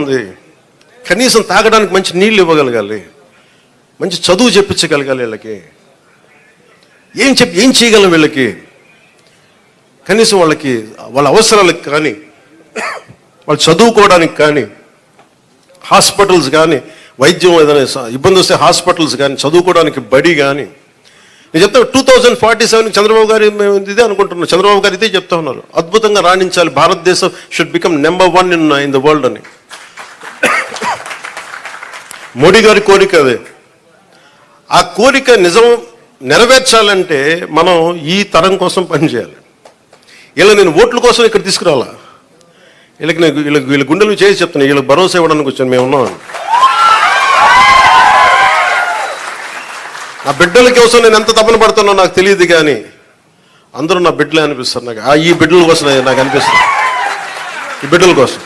ఉంది. కనీసం తాగడానికి మంచి నీళ్ళు ఇవ్వగలగాలి. మంచి చదువు చెప్పించగలగాలి వీళ్ళకి. ఏం చెప్పి ఏం చేయగలం వీళ్ళకి? కనీసం వాళ్ళకి వాళ్ళ అవసరాలకు కానీ వాళ్ళు చదువుకోవడానికి కానీ హాస్పిటల్స్ కానీ వైద్యం ఏదైనా ఇబ్బంది వస్తే హాస్పిటల్స్ కానీ చదువుకోవడానికి బడి కానీ. నేను చెప్తాను two thousand forty seven Chandrababu garu మేము ఇదే అనుకుంటున్నాం. చంద్రబాబు గారు ఇదే చెప్తా ఉన్నారు. అద్భుతంగా రాణించాలి. భారతదేశం should become number one in in the world అని. మోడీ గారి కోరిక అదే. ఆ కోరిక నిజం నెరవేర్చాలంటే మనం ఈ తరం కోసం పనిచేయాలి ఇలా నేను ఓట్ల కోసం ఇక్కడ తీసుకురావాలా వీళ్ళకి నేను వీళ్ళకి వీళ్ళ గుండెలు చేసి చెప్తున్నాను వీళ్ళకి భరోసా ఇవ్వడానికి వచ్చాను మేము ఉన్నాం. నా బిడ్డల కోసం నేను ఎంత తపన పడుతున్నా నాకు తెలియదు కానీ అందరూ నా బిడ్డలే అనిపిస్తారు నాకు. ఆ ఈ బిడ్డల కోసం నాకు అనిపిస్తుంది. ఈ బిడ్డల కోసం.